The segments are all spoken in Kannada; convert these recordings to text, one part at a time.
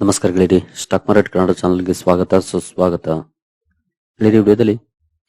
ನಮಸ್ಕಾರ ಗೆಳೆಯರಿ ಸ್ಟಾಕ್ ಮಾರ್ಕೆಟ್ ಕನ್ನಡ ಚಾನಲ್ಗೆ ಸ್ವಾಗತ, ಸುಸ್ವಾಗತ. ಗೆಳೆಯರಿ ವಿಡಿಯೋದಲ್ಲಿ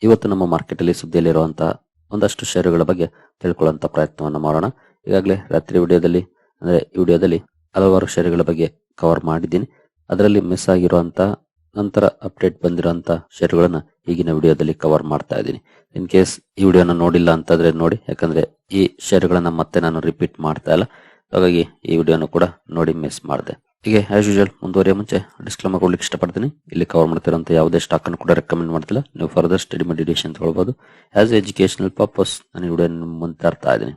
ಇವತ್ತು ನಮ್ಮ ಮಾರ್ಕೆಟ್ ಅಲ್ಲಿ ಸುದ್ದಿಯಲ್ಲಿರುವಂತಹ ಒಂದಷ್ಟು ಷೇರುಗಳ ಬಗ್ಗೆ ತಿಳ್ಕೊಳ್ಳುವಂತ ಪ್ರಯತ್ನವನ್ನ ಮಾಡೋಣ. ಈಗಾಗಲೇ ರಾತ್ರಿ ವಿಡಿಯೋದಲ್ಲಿ, ಅಂದ್ರೆ ಈ ವಿಡಿಯೋದಲ್ಲಿ ಹಲವಾರು ಷೇರುಗಳ ಬಗ್ಗೆ ಕವರ್ ಮಾಡಿದ್ದೀನಿ. ಅದರಲ್ಲಿ ಮಿಸ್ ಆಗಿರುವಂತಹ ನಂತರ ಅಪ್ಡೇಟ್ ಬಂದಿರುವಂತ ಷೇರುಗಳನ್ನ ಈಗಿನ ವಿಡಿಯೋದಲ್ಲಿ ಕವರ್ ಮಾಡ್ತಾ ಇದ್ದೀನಿ. ಇನ್ ಕೇಸ್ ಈ ವಿಡಿಯೋನ ನೋಡಿಲ್ಲ ಅಂತಂದ್ರೆ ನೋಡಿ, ಯಾಕಂದ್ರೆ ಈ ಷೇರುಗಳನ್ನ ಮತ್ತೆ ನಾನು ರಿಪೀಟ್ ಮಾಡ್ತಾ ಇಲ್ಲ. ಹಾಗಾಗಿ ಈ ವಿಡಿಯೋನು ಕೂಡ ನೋಡಿ ಮಿಸ್ ಮಾಡಿದೆ. ಹೀಗೆ ಆಸ್ ಯೂಶಲ್ ಮುಂದುವರಿಯ ಮುಂಚೆ ಡಿಸ್ಕ್ಲೇಮರ್ ಕೊಡ್ಲಿಕ್ಕೆ ಇಷ್ಟಪಡ್ತೀನಿ. ಇಲ್ಲಿ ಕವರ್ ಮಾಡ್ತಿರೋಂಥ ಯಾವುದೇ ಸ್ಟಾಕ್ ಅನ್ನು ಕೂಡ ರೆಕಮೆಂಡ್ ಮಾಡ್ತಿಲ್ಲ. ನೀವು ಫರ್ದರ್ ಸ್ಟಡಿ ಮೆಡಿಟೇಷನ್ ತಗೊಳ್ಬಹುದು ಆಸ್ ಎಜುಕೇಶನಲ್ ಪರ್ಪಸ್ ನಾನು ಈ ವಿಡಿಯೋ ಮುಂದೆ ತರ್ತಾ ಇದ್ದೀನಿ.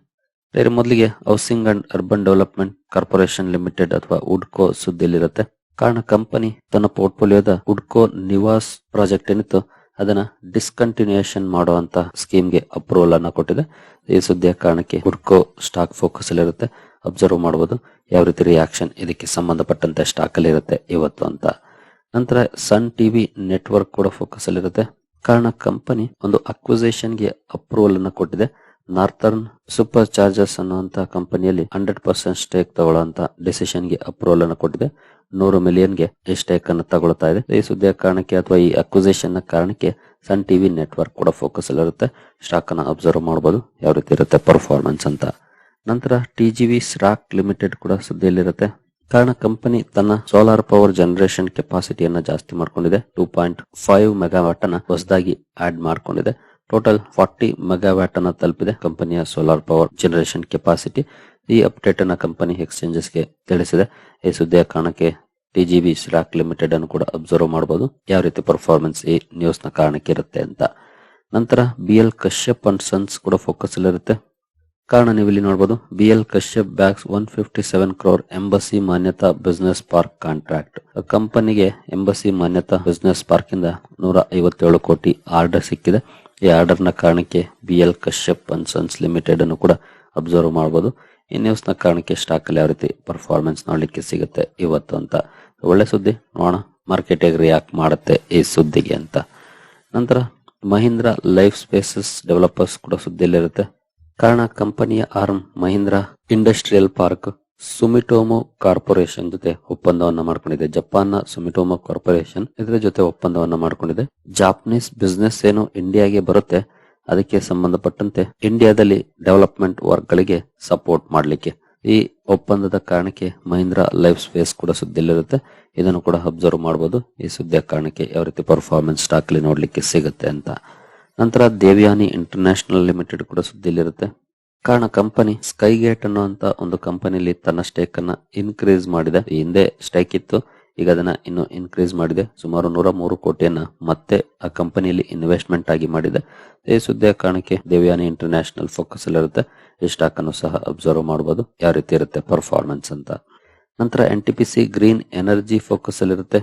ಬೇರೆ ಮೊದಲಿಗೆ housing and urban development corporation limited ಅಥವಾ ಉಡ್ಕೋ ಸುದ್ದಿಯಲ್ಲಿರುತ್ತೆ. ಕಾರಣ ಕಂಪನಿ ತನ್ನ ಪೋರ್ಟ್ಫೋಲಿಯೋದ ಉಡ್ಕೋ ನಿವಾಸ್ ಪ್ರಾಜೆಕ್ಟ್ ಏನಿತ್ತು ಅದನ್ನ ಡಿಸ್ಕಂಟಿನ್ಯೂಯೇಷನ್ ಮಾಡುವಂತ ಸ್ಕೀಮ್ಗೆ ಅಪ್ರೂವಲ್ ಅನ್ನ ಕೊಟ್ಟಿದೆ. ಈ ಸುದ್ದಿಯ ಕಾರಣಕ್ಕೆ ಹುಡ್ಕೋ ಸ್ಟಾಕ್ ಫೋಕಸ್ ಅಲ್ಲಿ ಇರುತ್ತೆ. ಅಬ್ಸರ್ವ್ ಮಾಡಬಹುದು ಯಾವ ರೀತಿ ರಿಯಾಕ್ಷನ್ ಇದಕ್ಕೆ ಸಂಬಂಧಪಟ್ಟಂತೆ ಸ್ಟಾಕ್ ಅಲ್ಲಿ ಇರುತ್ತೆ ಇವತ್ತು ಅಂತ. ನಂತರ ಸನ್ ಟಿವಿ ನೆಟ್ವರ್ಕ್ ಕೂಡ ಫೋಕಸ್ ಅಲ್ಲಿ ಇರುತ್ತೆ. ಕಾರಣ ಕಂಪನಿ ಒಂದು ಅಕ್ವಿಸೇಷನ್ಗೆ ಅಪ್ರೂವಲ್ ಅನ್ನ ಕೊಟ್ಟಿದೆ. ನಾರ್ತರ್ನ್ ಸೂಪರ್ ಚಾರ್ಜರ್ಸ್ ಅನ್ನುವಂತ ಕಂಪನಿಯಲ್ಲಿ ಹಂಡ್ರೆಡ್ ಪರ್ಸೆಂಟ್ ಸ್ಟೇಕ್ ತಗೊಳ್ಳುವಂತ ಡಿಸಿಷನ್ಗೆ ಅಪ್ರೂವಲ್ ಅನ್ನು ಕೊಟ್ಟಿದೆ. ನೂರು ಮಿಲಿಯನ್ಗೆ ಈ ಸ್ಟೇಕ್ ಅನ್ನು ತಗೊಳ್ತಾ ಇದೆ. ಈ ಸುದ್ದಿಯ ಕಾರಣಕ್ಕೆ ಅಥವಾ ಈ ಅಕ್ವಿಸೇಷನ್ನ ಕಾರಣಕ್ಕೆ ಸನ್ ಟಿವಿ ನೆಟ್ವರ್ಕ್ ಕೂಡ ಫೋಕಸ್ ಅಲ್ಲಿ ಇರುತ್ತೆ. ಸ್ಟಾಕ್ ಅನ್ನ ಅಬ್ಸರ್ವ್ ಮಾಡಬಹುದು ಯಾವ ರೀತಿ ಇರುತ್ತೆ ಪರ್ಫಾರ್ಮೆನ್ಸ್ ಅಂತ. ನಂತರ T G V SRAAC limited ಕೂಡ ಸುದ್ದಿಯಲ್ಲಿರುತ್ತೆ ಕಾರಣ ಕಂಪನಿ ತನ್ನ ಸೋಲಾರ್ ಪವರ್ ಜನರೇಷನ್ ಕೆಪಾಸಿಟಿಯನ್ನ ಜಾಸ್ತಿ ಮಾಡ್ಕೊಂಡಿದೆ. ಟೂ ಪಾಯಿಂಟ್ ಫೈವ್ ಮೆಗಾವಾಟ್ ಅನ್ನ ಹೊಸದಾಗಿ ಆಡ್ ಮಾಡ್ಕೊಂಡಿದೆ. ಟೋಟಲ್ ಫಾರ್ಟಿ ಮೆಗಾವ್ಯಾಟ್ ಅನ್ನ ತಲುಪಿದೆ ಕಂಪನಿಯ ಸೋಲಾರ್ ಪವರ್ ಜನರೇಷನ್ ಕೆಪಾಸಿಟಿ ಈ ಅಪ್ಡೇಟ್ ಅನ್ನ ಕಂಪನಿ ಎಕ್ಸ್ಚೇಂಜಸ್ಗೆ ತಿಳಿಸಿದೆ. ಈ ಸುದ್ದಿಯ ಕಾರಣಕ್ಕೆ T G B SRAAC limited ಅನ್ನು ಕೂಡ ಅಬ್ಸರ್ವ್ ಮಾಡಬಹುದು ಯಾವ ರೀತಿ ಪರ್ಫಾರ್ಮೆನ್ಸ್ ಈ ನ್ಯೂಸ್ನ ಕಾರಣಕ್ಕೆ ಇರುತ್ತೆ ಅಂತ. ನಂತರ B L Kashyap and sons ಕೂಡ ಫೋಕಸ್ ಅಲ್ಲಿರುತ್ತೆ ಕಾರಣ ನೀವು ಇಲ್ಲಿ ನೋಡಬಹುದು B L Kashyap bags one fifty seven crore Embassy Manyata business park contract ಕಂಪನಿಗೆ ಎಂಬಸಿ ಮಾನ್ಯತಾ ಬಿಸ್ನೆಸ್ ಪಾರ್ಕ್ ಇಂದ ನೂರ ಐವತ್ತೇಳು ಕೋಟಿ ಆರ್ಡರ್ ಸಿಕ್ಕಿದೆ. ಈ ಆರ್ಡರ್ನ ಕಾರಣಕ್ಕೆ B L Kashyap and sons limited ಅನ್ನು ಕೂಡ ಅಬ್ಸರ್ವ್ ಮಾಡಬಹುದು ಈ ನ್ಯೂಸ್ನ ಕಾರಣಕ್ಕೆ ಸ್ಟಾಕ್ ಅಲ್ಲಿ ಯಾವ ರೀತಿ ಪರ್ಫಾರ್ಮೆನ್ಸ್ ನೋಡಲಿಕ್ಕೆ ಸಿಗುತ್ತೆ ಇವತ್ತು ಅಂತ ಒಳ್ಳೆ ಸುದ್ದಿ. ನೋಡೋಣ ಮಾರ್ಕೆಟ್ ಹೇಗೆ ರಿಯಾಕ್ಟ್ ಮಾಡುತ್ತೆ ಈ ಸುದ್ದಿಗೆ ಅಂತ. ನಂತರ, ಮಹೀಂದ್ರ ಲೈಫ್ ಸ್ಪೇಸಸ್ ಡೆವಲಪರ್ಸ್ ಕೂಡ ಸುದ್ದಿಯಲ್ಲಿರುತ್ತೆ. ಕಾರಣ ಕಂಪನಿಯ arm Mahindra industrial park Sumitomo corporation ಜೊತೆ ಒಪ್ಪಂದವನ್ನ ಮಾಡ್ಕೊಂಡಿದೆ. ಜಪಾನ್ನ ಸುಮಿಟೋಮೊ ಕಾರ್ಪೊರೇಷನ್ ಇದರ ಜೊತೆ ಒಪ್ಪಂದವನ್ನ ಮಾಡ್ಕೊಂಡಿದೆ. ಜಾಪನೀಸ್ ಬಿಸ್ನೆಸ್ ಏನು ಇಂಡಿಯಾಗೆ ಬರುತ್ತೆ. ಅದಕ್ಕೆ ಸಂಬಂಧಪಟ್ಟಂತೆ ಇಂಡಿಯಾದಲ್ಲಿ ಡೆವಲಪ್ಮೆಂಟ್ ವರ್ಕ್ ಗಳಿಗೆ ಸಪೋರ್ಟ್ ಮಾಡಲಿಕ್ಕೆ. ಈ ಒಪ್ಪಂದದ ಕಾರಣಕ್ಕೆ ಮಹೀಂದ್ರ ಲೈಫ್ ಸ್ಪೇಸ್ ಕೂಡ ಸುದ್ದಿಲಿರುತ್ತೆ ಇದನ್ನು ಕೂಡ ಅಬ್ಸರ್ವ್ ಮಾಡಬಹುದು ಈ ಸುದ್ದಿಯ ಕಾರಣಕ್ಕೆ ಯಾವ ರೀತಿ ಪರ್ಫಾರ್ಮೆನ್ಸ್ ಸ್ಟಾಕ್ ನೋಡ್ಲಿಕ್ಕೆ ಸಿಗುತ್ತೆ ಅಂತ. ನಂತರ ದೇವ್ಯಾನಿ ಇಂಟರ್ನ್ಯಾಷನಲ್ ಲಿಮಿಟೆಡ್ ಕೂಡ ಸುದ್ದಿಯಲ್ಲಿರುತ್ತೆ. ಕಾರಣ ಕಂಪನಿ ಸ್ಕೈ ಗೇಟ್ ಅನ್ನುವಂತ ಒಂದು ಕಂಪನಿಲಿ ತನ್ನ ಸ್ಟೇಕ್ ಅನ್ನ ಇನ್ಕ್ರೀಸ್ ಮಾಡಿದೆ. ಹಿಂದೆ ಸ್ಟೇಕ್ ಇತ್ತು, ಈಗ ಅದನ್ನ ಇನ್ನು ಇನ್ಕ್ರೀಸ್ ಮಾಡಿದೆ. ಸುಮಾರು ನೂರ ಮೂರು ಕೋಟಿಯನ್ನ ಮತ್ತೆ ಆ ಕಂಪನಿಯಲ್ಲಿ ಇನ್ವೆಸ್ಟ್ಮೆಂಟ್ ಆಗಿ ಮಾಡಿದೆ. ಈ ಸುದ್ದಿಯ ಕಾರಣಕ್ಕೆ ದೇವ್ಯಾನಿ ಇಂಟರ್ನ್ಯಾಷನಲ್ ಫೋಕಸ್ ಅಲ್ಲಿರುತ್ತೆ ಈ ಸ್ಟಾಕ್ ಅನ್ನು ಸಹ ಅಬ್ಸರ್ವ್ ಮಾಡಬಹುದು ಯಾವ ರೀತಿ ಇರುತ್ತೆ ಪರ್ಫಾರ್ಮೆನ್ಸ್ ಅಂತ. ನಂತರ N T P C Green Energy focus ಅಲ್ಲಿರುತ್ತೆ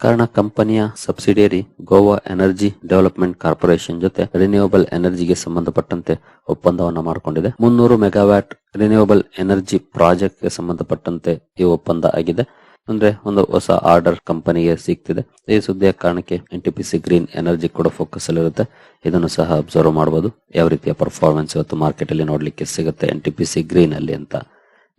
ಕಾರಣ ಕಂಪನಿಯ subsidiary Goa Energy Development Corporation ಜೊತೆ ರಿನ್ಯೂವಬಲ್ ಎನರ್ಜಿಗೆ ಸಂಬಂಧಪಟ್ಟಂತೆ ಒಪ್ಪಂದವನ್ನು ಮಾಡಿಕೊಂಡಿದೆ. ಮುನ್ನೂರು ಮೆಗಾವ್ಯಾಟ್ ರಿನ್ಯೂವಬಲ್ ಎನರ್ಜಿ ಪ್ರಾಜೆಕ್ಟ್ಗೆ ಸಂಬಂಧಪಟ್ಟಂತೆ ಈ ಒಪ್ಪಂದ ಆಗಿದೆ. ಅಂದ್ರೆ ಒಂದು ಹೊಸ ಆರ್ಡರ್ ಕಂಪನಿಗೆ ಸಿಗ್ತಿದೆ. ಈ ಸುದ್ದಿಯ ಕಾರಣಕ್ಕೆ N T P C green energy ಕೂಡ ಫೋಕಸ್ ಅಲ್ಲಿ ಇರುತ್ತೆ. ಇದನ್ನು ಸಹ ಅಬ್ಸರ್ವ್ ಮಾಡಬಹುದು ಯಾವ ರೀತಿಯ ಪರ್ಫಾರ್ಮೆನ್ಸ್ ಇವತ್ತು ಮಾರ್ಕೆಟ್ ಅಲ್ಲಿ ನೋಡ್ಲಿಕ್ಕೆ ಸಿಗುತ್ತೆ N T P C green ಅಲ್ಲಿ ಅಂತ.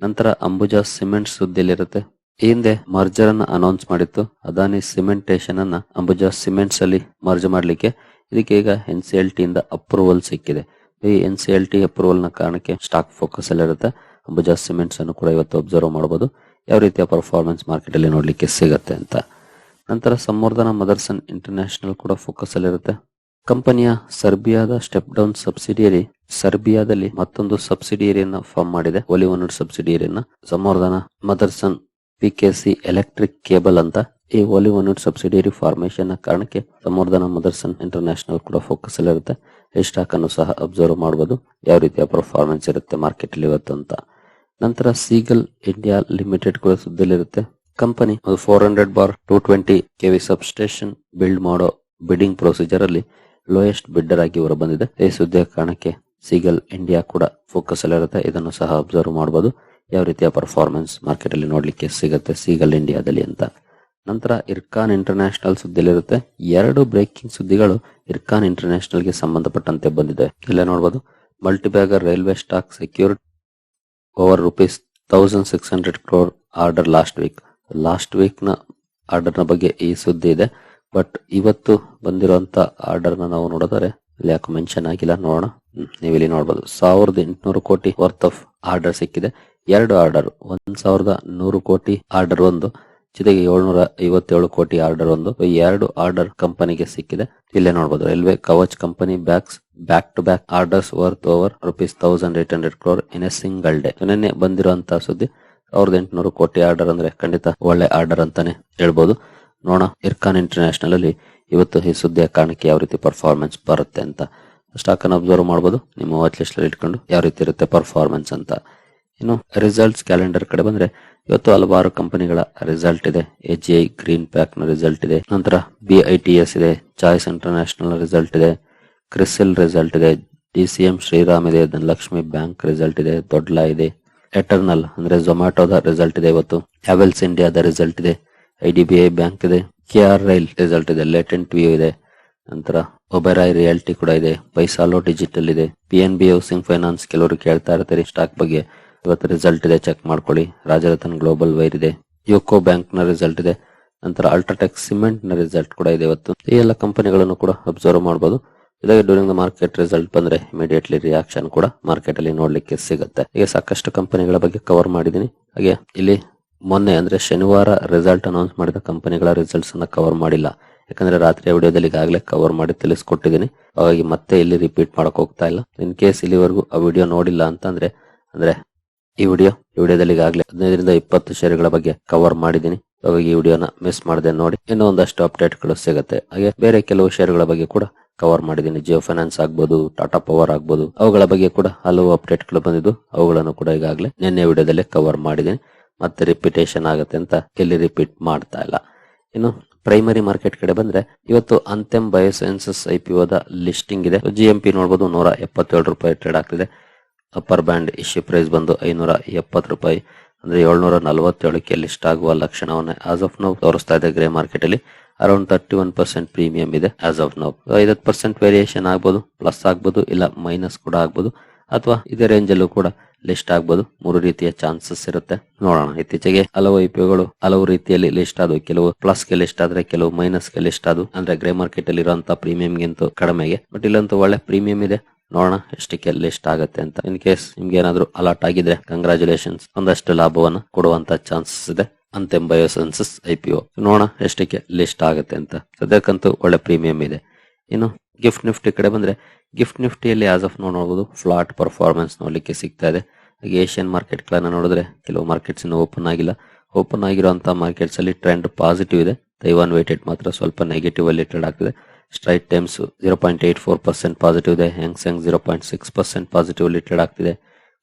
ನಂತರ ಅಂಬುಜಾ ಸಿಮೆಂಟ್ ಸುದ್ದಿಯಲ್ಲಿರುತ್ತೆ. ಈ ಹಿಂದೆ ಮರ್ಜರ್ ಅನ್ನ ಅನೌನ್ಸ್ ಮಾಡಿತ್ತು. ಅದಾನಿ ಸಿಮೆಂಟೇಶನ್ ಅನ್ನ ಅಂಬುಜಾ ಸಿಮೆಂಟ್ಸ್ ಅಲ್ಲಿ ಮರ್ಜ್ ಮಾಡಲಿಕ್ಕೆ. ಇದಕ್ಕೆ ಈಗ ಎನ್ ಸಿ ಎಲ್ ಟಿ ಇಂದ ಅಪ್ರೂವಲ್ ಸಿಕ್ಕಿದೆ. ಈ ಎನ್ ಸಿ ಎಲ್ ಟಿ ಅಪ್ರೂವಲ್ನ ಕಾರಣಕ್ಕೆ ಸ್ಟಾಕ್ ಫೋಕಸ್ ಅಲ್ಲಿ ಇರುತ್ತೆ. ಅಂಬುಜಾ ಸಿಮೆಂಟ್ಸ್ ಅನ್ನು ಕೂಡ ಇವತ್ತು ಅಬ್ಸರ್ವ್ ಮಾಡಬಹುದು ಯಾವ ರೀತಿಯ ಪರ್ಫಾರ್ಮೆನ್ಸ್ ಮಾರ್ಕೆಟ್ ಅಲ್ಲಿ ನೋಡ್ಲಿಕ್ಕೆ ಸಿಗುತ್ತೆ ಅಂತ. ನಂತರ ಸಂವರ್ಧನ ಮದರ್ಸನ್ ಇಂಟರ್ನ್ಯಾಷನಲ್ ಕೂಡ ಫೋಕಸ್ ಅಲ್ಲಿ ಇರುತ್ತೆ. ಕಂಪನಿಯ ಸರ್ಬಿಯಾದ ಸ್ಟೆಪ್ ಡೌನ್ ಸಬ್ಸಿಡಿಯರಿ ಸರ್ಬಿಯಾದಲ್ಲಿ ಮತ್ತೊಂದು ಸಬ್ಸಿಡಿಯರಿಯನ್ನ ಫಾರ್ಮ್ ಮಾಡಿದೆ. ಒಲಿವನ್ ಸಬ್ಸಿಡಿಯರಿಯನ್ನ Samvardhana Motherson P K C electric cable ಅಂತ ಈ ಒಲಿವನಡ್ ಸಬ್ಸಿಡಿಯರಿ ಫಾರ್ಮೇಶನ್ನ ಕಾರಣಕ್ಕೆ ಸಂವರ್ಧನ ಮದರ್ಸನ್ ಇಂಟರ್ನ್ಯಾಷನಲ್ ಕೂಡ ಫೋಕಸ್ ಅಲ್ಲಿ ಇರುತ್ತೆ. ಈ ಸ್ಟಾಕ್ ಅನ್ನು ಸಹ ಅಬ್ಸರ್ವ್ ಮಾಡಬಹುದು ಯಾವ ರೀತಿಯ ಪರ್ಫಾರ್ಮೆನ್ಸ್ ಇರುತ್ತೆ ಮಾರ್ಕೆಟ್ ಅಲ್ಲಿ ಇವತ್ತು ಅಂತ. ನಂತರ ಸೀಗಲ್ ಇಂಡಿಯಾ ಲಿಮಿಟೆಡ್ ಕೂಡ ಸುದ್ದಿಯಲ್ಲಿರುತ್ತೆ company four hundred bar two twenty KV sub station build ಮಾಡೋ ಬಿಡಿಂಗ್ ಪ್ರೊಸೀಜರ್ ಅಲ್ಲಿ ಲೋಯೆಸ್ಟ್ ಬಿಡ್ಡರ್ ಆಗಿ ಹೊರಬಂದಿದೆ ಈ ಸುದ್ದಿಯ ಕಾರಣಕ್ಕೆ ಸೀಗಲ್ ಇಂಡಿಯಾ ಕೂಡ ಫೋಕಸ್ ಅಲ್ಲಿರುತ್ತೆ ಇದನ್ನು ಸಹ ಅಬ್ಸರ್ವ್ ಮಾಡಬಹುದು ಯಾವ ರೀತಿಯ ಪರ್ಫಾರ್ಮೆನ್ಸ್ ಮಾರ್ಕೆಟ್ ಅಲ್ಲಿ ನೋಡ್ಲಿಕ್ಕೆ ಸಿಗುತ್ತೆ? ಸೀಗಲ್ ಇಂಡಿಯಾದಲ್ಲಿ ಅಂತ. ನಂತರ ಇರ್ಕಾನ್ ಇಂಟರ್ನ್ಯಾಷನಲ್ ಸುದ್ದಿಯಲ್ಲಿರುತ್ತೆ. ಎರಡು ಬ್ರೇಕಿಂಗ್ ಸುದ್ದಿಗಳು ಇರ್ಕಾನ್ ಇಂಟರ್ನ್ಯಾಷನಲ್ಗೆ ಸಂಬಂಧಪಟ್ಟಂತೆ ಬಂದಿದೆ. ಇಲ್ಲೇ ನೋಡಬಹುದು multibagger railway stock secure over rupees thousand six hundred crore order last week last ವೀಕ್ನ ಆರ್ಡರ್ನ ಬಗ್ಗೆ ಈ ಸುದ್ದಿ ಇದೆ. ಬಟ್ ಇವತ್ತು ಬಂದಿರುವಂತ ಆರ್ಡರ್ನ ನಾವು ನೋಡಿದರೆ ಇಲ್ಲಿ ಯಾಕೆ ಮೆನ್ಷನ್ ಆಗಿಲ್ಲ ನೋಡೋಣ. ನೀವು ಇಲ್ಲಿ ನೋಡಬಹುದು ಸಾವಿರದ ಎಂಟುನೂರು ಕೋಟಿ ವರ್ತ್ ಆಫ್ ಆರ್ಡರ್ ಸಿಕ್ಕಿದೆ. ಎರಡು ಆರ್ಡರ್ ಒಂದ್ ಸಾವಿರದ ನೂರು ಕೋಟಿ ಆರ್ಡರ್ ಒಂದು, ಜೊತೆಗೆ ಏಳ್ನೂರ ಐವತ್ತೇಳು ಕೋಟಿ ಆರ್ಡರ್ ಒಂದು. ಎರಡು ಆರ್ಡರ್ ಕಂಪನಿಗೆ ಸಿಕ್ಕಿದೆ. ಇಲ್ಲೇ ನೋಡಬಹುದು railway Kavach company bags back to back orders worth over rupees thousand eight hundred crore in a single day ನಿನ್ನೆ ಬಂದಿರುವಂತಹ ಸುದ್ದಿ, ಸಾವಿರದ ಎಂಟುನೂರು ಕೋಟಿ ಆರ್ಡರ್ ಅಂದ್ರೆ ಖಂಡಿತ ಒಳ್ಳೆ ಆರ್ಡರ್ ಅಂತಾನೆ ಹೇಳ್ಬೋದು. ನೋಡೋಣ ಇರ್ಕಾನ್ ಇಂಟರ್ನ್ಯಾಷನಲ್ ಅಲ್ಲಿ ಇವತ್ತು ಈ ಸುದ್ದಿಯ ಕಾರಣಕ್ಕೆ ಯಾವ ರೀತಿ ಪರ್ಫಾರ್ಮೆನ್ಸ್ ಬರುತ್ತೆ ಅಂತ ಸ್ಟಾಕ್ ಅನ್ನು ಅಬ್ಸರ್ವ್ ಮಾಡಬಹುದು ನಿಮ್ಮ ವಾಚ್ ಲಿಸ್ಟ್ ಅಲ್ಲಿ ಇಟ್ಕೊಂಡು ಯಾವ ರೀತಿ ಇರುತ್ತೆ ಪರ್ಫಾರ್ಮೆನ್ಸ್ ಅಂತ. ಇನ್ನು ರಿಸಲ್ಟ್ಸ್ ಕ್ಯಾಲೆಂಡರ್ ಕಡೆ ಬಂದ್ರೆ ಇವತ್ತು ಹಲವಾರು ಕಂಪನಿಗಳ ರಿಸಲ್ಟ್ ಇದೆ. ಎಚ್ ಐ ಗ್ರೀನ್ ಪ್ಯಾಕ್ನ ರಿಸಲ್ಟ್ ಇದೆ. ನಂತರ ಬಿ ಐ ಟಿ ಎಸ್ ಇದೆ. ಚಾಯ್ಸ್ ಇಂಟರ್ನ್ಯಾಷನಲ್ ರಿಸಲ್ಟ್ ಇದೆ. ಕ್ರಿಸಿಲ್ ರಿಸಲ್ಟ್ ಇದೆ. ಡಿ ಸಿ ಎಂ ಶ್ರೀರಾಮ್ ಇದೆ. ಧನಲಕ್ಷ್ಮಿ ಬ್ಯಾಂಕ್ ರಿಸಲ್ಟ್ ಇದೆ. ದೊಡ್ಲಾ ಇದೆ. ಎಟರ್ನಲ್ ಅಂದ್ರೆ ಝೊಮ್ಯಾಟೋದ ರಿಸಲ್ಟ್ ಇದೆ ಇವತ್ತು. ಹ್ಯಾವೆಲ್ಸ್ ಇಂಡಿಯಾದ ರಿಸಲ್ಟ್ ಇದೆ. I D B I bank ಇದೆ. ಕೆ ಆರ್ ರೈಲ್ ರಿಸಲ್ಟ್ ಇದೆ ಲೇಟೆಂಟ್ ವ್ಯೂ ಇದೆ, ನಂತರ ಒಬೆರಾಯ್ ರಿಯಾಲಿಟಿ ಕೂಡ ಇದೆ ಬೈಸಾಲೋ ಡಿಜಿಟಲ್ ಇದೆ P N B housing finance ಕೆಲವರು ಕೇಳ್ತಾ ಇರ್ತಾರೆ ಸ್ಟಾಕ್ ಬಗ್ಗೆ. ಇವತ್ತು ರಿಸಲ್ಟ್ ಇದೆ ಚೆಕ್ ಮಾಡ್ಕೊಳ್ಳಿ. ರಾಜರತನ್ ಗ್ಲೋಬಲ್ ವೈರ್ ಇದೆ ಯುಕೋ ಬ್ಯಾಂಕ್ನ ರಿಸಲ್ಟ್ ಇದೆ, ನಂತರ ಅಲ್ಟ್ರಾಟೆಕ್ ಸಿಮೆಂಟ್ನ ರಿಸಲ್ಟ್ ಕೂಡ ಇದೆ ಇವತ್ತು. ಈ ಎಲ್ಲ ಕಂಪನಿಗಳನ್ನು ಕೂಡ ಅಬ್ಸರ್ವ್ ಮಾಡಬಹುದು ಇದಾಗಿ ಡ್ಯೂರಿಂಗ್ ದ ಮಾರ್ಕೆಟ್ ರಿಸಲ್ಟ್ ಬಂದ್ರೆ ಇಮಿಡಿಯೇಟ್ಲಿ ರಿಯಾಕ್ಷನ್ ಕೂಡ ಮಾರ್ಕೆಟ್ ಅಲ್ಲಿ ನೋಡ್ಲಿಕ್ಕೆ ಸಿಗುತ್ತೆ. ಈಗ ಸಾಕಷ್ಟು ಕಂಪನಿಗಳ ಬಗ್ಗೆ ಕವರ್ ಮಾಡಿದೀನಿ ಹಾಗೆ ಇಲ್ಲಿ ಮೊನ್ನೆ ಅಂದ್ರೆ ಶನಿವಾರ ರಿಸಲ್ಟ್ ಅನೌನ್ಸ್ ಮಾಡಿದ ಕಂಪನಿಗಳ ರಿಸಲ್ಟ್ಸ್ ಅನ್ನ ಕವರ್ ಮಾಡಿಲ್ಲ. ಯಾಕಂದ್ರೆ ರಾತ್ರಿ ವಿಡಿಯೋದಲ್ಲಿ ಈಗಾಗಲೇ ಕವರ್ ಮಾಡಿ ತಿಳಿಸ್ಕೊಟ್ಟಿದ್ದೀನಿ. ಹಾಗಾಗಿ ಮತ್ತೆ ಇಲ್ಲಿ ರಿಪೀಟ್ ಮಾಡಕ್ ಹೋಗ್ತಾ ಇಲ್ಲ. ಇನ್ ಕೇಸ್ ಇಲ್ಲಿವರೆಗೂ ಆ ವಿಡಿಯೋ ನೋಡಿಲ್ಲ ಅಂತಂದ್ರೆ, ಅಂದ್ರೆ ಈ ವಿಡಿಯೋ ಈ ವಿಡಿಯೋದಲ್ಲಿ ಈಗಾಗಲೇ ಹದಿನೈದರಿಂದ ಇಪ್ಪತ್ತು ಷೇರುಗಳ ಬಗ್ಗೆ ಕವರ್ ಮಾಡಿದ್ದೀನಿ. ಹಾಗಾಗಿ ಈ ವಿಡಿಯೋನ ಮಿಸ್ ಮಾಡದೆ ನೋಡಿ. ಇನ್ನೂ ಒಂದಷ್ಟು ಅಪ್ಡೇಟ್ಗಳು ಸಿಗುತ್ತೆ. ಹಾಗೆ ಬೇರೆ ಕೆಲವು ಷೇರುಗಳ ಬಗ್ಗೆ ಕೂಡ ಕವರ್ ಮಾಡಿದ್ದೀನಿ. ಜಿಯೋ ಫೈನಾನ್ಸ್ ಆಗ್ಬೋದು ಟಾಟಾ ಪವರ್ ಆಗ್ಬೋದು. ಅವುಗಳ ಬಗ್ಗೆ ಕೂಡ ಹಲವು ಅಪ್ಡೇಟ್ಗಳು ಬಂದಿದ್ದು, ಅವುಗಳನ್ನು ಕೂಡ ಈಗಾಗಲೇ ನಿನ್ನೆ ವಿಡಿಯೋದಲ್ಲಿ ಕವರ್ ಮಾಡಿದ್ದೀನಿ. ಮತ್ತೆ ರಿಪೀಟೇಷನ್ ಆಗುತ್ತೆ ಅಂತ ಇಲ್ಲಿ ರಿಪೀಟ್ ಮಾಡ್ತಾ ಇಲ್ಲ. ಇನ್ನು ಪ್ರೈಮರಿ ಮಾರ್ಕೆಟ್ ಕಡೆ ಬಂದ್ರೆ ಇವತ್ತು ಅಂತೆಮ್ ಬಯೋಸೈನ್ಸಸ್ ಐ ಪಿ ಓದ ಲಿಸ್ಟಿಂಗ್ ಇದೆ. ಜಿ ಎಂ ಪಿ ನೋಡಬಹುದು ನೂರ ಎಪ್ಪತ್ತೇಳು ರೂಪಾಯಿ ಟ್ರೇಡ್ ಆಗ್ತಿದೆ. ಅಪ್ಪರ್ ಬ್ಯಾಂಡ್ ಇಶ್ಯೂ ಪ್ರೈಸ್ ಬಂದು ಐನೂರ ಎಪ್ಪತ್ತು ರೂಪಾಯಿ. ಅಂದ್ರೆ ಏಳ್ನೂರ ನಲವತ್ತೇಳಕ್ಕೆ ಲಿಸ್ಟ್ ಆಗುವ ಲಕ್ಷಣವನ್ನ ಆಸ್ ಆಫ್ ನೌ ತೋರಿಸ್ತಾ ಇದೆ ಗ್ರೇ ಮಾರ್ಕೆಟ್ ಅಲ್ಲಿ. Around thirty one percent premium ಇದೆ ಆಸ್ ಆಫ್ ನೌ ಐದತ್ತು ಪರ್ಸೆಂಟ್ ವೇರಿಯೇಷನ್ ಆಗ್ಬೋದು ಪ್ಲಸ್ ಆಗ್ಬೋದು, ಇಲ್ಲ ಮೈನಸ್ ಕೂಡ ಆಗ್ಬೋದು. ಅಥವಾ ಇದೇ ರೇಂಜ್ ಅಲ್ಲೂ ಕೂಡ ಲಿಸ್ಟ್ ಆಗ್ಬೋದು. ಮೂರು ರೀತಿಯ ಚಾನ್ಸಸ್ ಇರುತ್ತೆ. ನೋಡೋಣ. ಇತ್ತೀಚೆಗೆ ಹಲವು ಐಪಿಒಗಳು ಹಲವು ರೀತಿಯಲ್ಲಿ ಲಿಸ್ಟ್ ಆದವು. ಕೆಲವು ಪ್ಲಸ್ಗೆ ಲಿಸ್ಟ್ ಆದ್ರೆ, ಕೆಲವು ಮೈನಸ್ಗೆ ಲಿಸ್ಟ್ ಆದವು. ಅಂದ್ರೆ ಗ್ರೇ ಮಾರ್ಕೆಟ್ ಅಲ್ಲಿ ಇರುವಂತಹ ಪ್ರೀಮಿಯಂ ಗಿಂತ ಕಡಿಮೆಗೆ. ಬಟ್ ಇಲ್ಲಂತೂ ಒಳ್ಳೆ ಪ್ರೀಮಿಯಂ ಇದೆ. ನೋಡೋಣ ಎಷ್ಟಕ್ಕೆ ಲಿಸ್ಟ್ ಆಗುತ್ತೆ ಅಂತ. ಇನ್ ಕೇಸ್ ನಿಮ್ಗೆ ಏನಾದ್ರು ಅಲರ್ಟ್ ಆಗಿದ್ರೆ ಕಂಗ್ರಾಚುಲೇಷನ್ಸ್ ಒಂದಷ್ಟು ಲಾಭವನ್ನ ಕೊಡುವಂತ ಚಾನ್ಸಸ್ ಇದೆ. ಅಂತೆಂ ಬಯೋಸೆನ್ಸಸ್ ಐ ಪಿ ನೋಡೋಣ ಎಷ್ಟಕ್ಕೆ ಲಿಸ್ಟ್ ಆಗುತ್ತೆ ಅಂತ. ಸದ್ಯಕ್ಕಂತೂ ಒಳ್ಳೆ ಪ್ರೀಮಿಯಂ ಇದೆ. ಇನ್ನು ಗಿಫ್ಟ್ ನಿಫ್ಟಿ ಕಡೆ ಬಂದ್ರೆ ಗಿಫ್ಟ್ ನಿಫ್ಟಿಯಲ್ಲಿ ಆಸ್ ಆಫ್ ನಾವು ನೋಡಬಹುದು ಫ್ಲಾಟ್ ಪರ್ಫಾರ್ಮೆನ್ಸ್ ನೋಡಲಿಕ್ಕೆ ಸಿಗ್ತಾ ಇದೆ. ಹಾಗೆ ಏಷ್ಯನ್ ಮಾರ್ಕೆಟ್ ಗಳನ್ನ ನೋಡಿದ್ರೆ ಕೆಲವು ಮಾರ್ಕೆಟ್ಸ್ ಇನ್ನು ಓಪನ್ ಆಗಿಲ್ಲ. ಓಪನ್ ಆಗಿರುವಂತಹ ಮಾರ್ಕೆಟ್ಸ್ ಅಲ್ಲಿ ಟ್ರೆಂಡ್ ಪಾಸಿಟಿವ್ ಇದೆ. ತೈವಾನ್ ವೇಟೆಡ್ ಮಾತ್ರ ಸ್ವಲ್ಪ ನೆಗೆಟಿವ್ ಅಲ್ಲಿ ಟ್ರೇಡ್ ಆಗ್ತಿದೆ. Straits Times zero point eight four percent positive ಇದೆ. Hang Seng zero point six percent positive ಅಲ್ಲಿ ಟ್ರೇಡ್ ಆಗ್ತಿದೆ.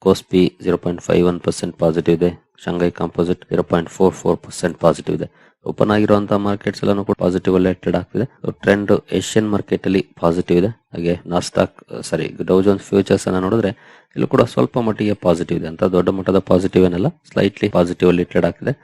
KOSPI zero point five one percent positive ಇದೆ. Shanghai composite zero point four four percent positive ಇದೆ. ಓಪನ್ ಆಗಿರುವಂತಹ ಮಾರ್ಕೆಟ್ಸ್ ಎಲ್ಲ ಕೂಡ ಪಾಸಿಟಿವ್ ಅಲ್ಲಿ ಟ್ರೇಡ್ ಆಗ್ತಿದೆ. ಟ್ರೆಂಡ್ ಏಷ್ಯನ್ ಮಾರ್ಕೆಟ್ ಅಲ್ಲಿ ಪಾಸಿಟಿವ್ ಇದೆ. ಹಾಗೆ Nasdaq sorry Dow Jones futures ಅನ್ನ ನೋಡಿದ್ರೆ ಇಲ್ಲೂ ಕೂಡ ಸ್ವಲ್ಪ ಮಟ್ಟಿಗೆ ಪಾಸಿಟಿವ್ ಇದೆ. ಅಂತ ದೊಡ್ಡ ಮಟ್ಟದ ಪಾಸಿಟಿವ್ ಏನಲ್ಲ ಸ್ಲೈಟ್ಲಿ ಪಾಸಿಟಿವ್ ಅಲ್ಲಿ ಟ್ರೇಡ್ ಆಗ್ತಿದೆ.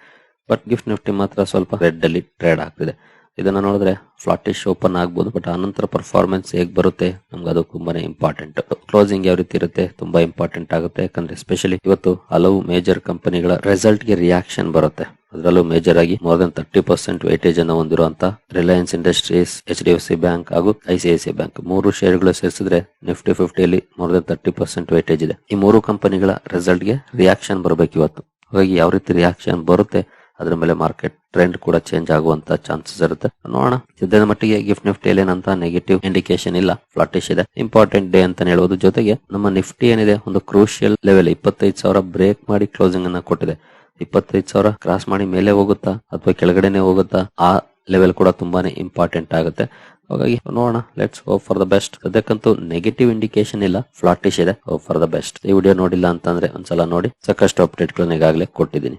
ಬಟ್ ಗಿಫ್ಟ್ ನಿಫ್ಟಿ ಮಾತ್ರ ಸ್ವಲ್ಪ ರೆಡ್ ಅಲ್ಲಿ ಟ್ರೇಡ್ ಆಗ್ತಿದೆ. ಇದನ್ನ ನೋಡಿದ್ರೆ ಫ್ಲಾಟಿಶ್ ಓಪನ್ ಆಗ್ಬೋದು, ಬಟ್ ಆನಂತರ ಪರ್ಫಾರ್ಮೆನ್ಸ್ ಹೇಗ್ ಬರುತ್ತೆ, ನಮ್ಗೆ ಅದು ತುಂಬಾನೇ ಇಂಪಾರ್ಟೆಂಟ್ ಕ್ಲೋಸಿಂಗ್ ಯಾವ ರೀತಿ ಇರುತ್ತೆ, ತುಂಬಾ ಇಂಪಾರ್ಟೆಂಟ್ ಆಗುತ್ತೆ. ಯಾಕಂದ್ರೆ ಸ್ಪೆಷಲಿ ಇವತ್ತು ಹಲವು ಮೇಜರ್ ಕಂಪನಿಗಳ ರಿಸಲ್ಟ್ಗೆ ರಿಯಾಕ್ಷನ್ ಬರುತ್ತೆ. ಅದರಲ್ಲೂ ಮೇಜರ್ ಆಗಿ more than thirty percent weightage ಅನ್ನು ಹೊಂದಿರುವಂತ Reliance Industries H D F C bank ಹಾಗೂ ಐಸಿಐಸಿ ಬ್ಯಾಂಕ್ ಮೂರು ಶೇರ್ಗಳು ಸೇರಿಸಿದ್ರೆ Nifty ಫಿಫ್ಟಿಯಲ್ಲಿ more than thirty percent weightage ಇದೆ. ಈ ಮೂರು ಕಂಪನಿಗಳ ರಿಸಲ್ಟ್ಗೆ ರಿಯಾಕ್ಷನ್ ಬರಬೇಕು ಇವತ್ತು. ಹಾಗಾಗಿ ಯಾವ ರೀತಿ ರಿಯಾಕ್ಷನ್ ಬರುತ್ತೆ ಅದ್ರ ಮೇಲೆ ಮಾರ್ಕೆಟ್ ಟ್ರೆಂಡ್ ಕೂಡ ಚೇಂಜ್ ಆಗುವಂತ ಚಾನ್ಸಸ್ ಇರುತ್ತೆ. ನೋಡೋಣ. ಸದ್ಯದ ಮಟ್ಟಿಗೆ ಗಿಫ್ಟ್ ನಿಫ್ಟಿ ಏನಂತ ನೆಗೆಟಿವ್ ಇಂಡಿಕೇಶನ್ ಇಲ್ಲ. ಫ್ಲಾಟಿಶ್ ಇದೆ. ಇಂಪಾರ್ಟೆಂಟ್ ಡೇ ಅಂತ ಹೇಳುವುದು ಜೊತೆಗೆ ನಮ್ಮ ನಿಫ್ಟಿ ಏನಿದೆ? ಒಂದು ಕ್ರೂಷಿಯಲ್ ಲೆವೆಲ್ ಇಪ್ಪತ್ತೈದು ಸಾವಿರ ಬ್ರೇಕ್ ಮಾಡಿ ಕ್ಲೋಸಿಂಗ್ ಅನ್ನ ಕೊಟ್ಟಿದೆ. ಇಪ್ಪತ್ತೈದು ಸಾವಿರ ಕ್ರಾಸ್ ಮಾಡಿ ಮೇಲೆ ಹೋಗುತ್ತಾ? ಅಥವಾ ಕೆಳಗಡೆನೆ ಹೋಗುತ್ತಾ? ಆ ಲೆವೆಲ್ ಕೂಡ ತುಂಬಾನೇ ಇಂಪಾರ್ಟೆಂಟ್ ಆಗುತ್ತೆ. ಹಾಗಾಗಿ ನೋಡೋಣ. Let's hope for the best ಅದಕ್ಕಂತೂ negative indication ಇಲ್ಲ. ಫ್ಲಾಟಿಶ್ ಇದೆ. ಹೋಪ್ ಫಾರ್ ದ ಬೆಸ್ಟ್ ಈ ವಿಡಿಯೋ ನೋಡಿಲ್ಲ ಅಂತಂದ್ರೆ ಒಂದ್ಸಲ ನೋಡಿ. ಸಾಕಷ್ಟು ಅಪ್ಡೇಟ್ ಗಳನ್ನ ಈಗಾಗಲೇ ಕೊಟ್ಟಿದ್ದೀನಿ.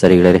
ಸರಿ ಗೆಳೆಯರಿ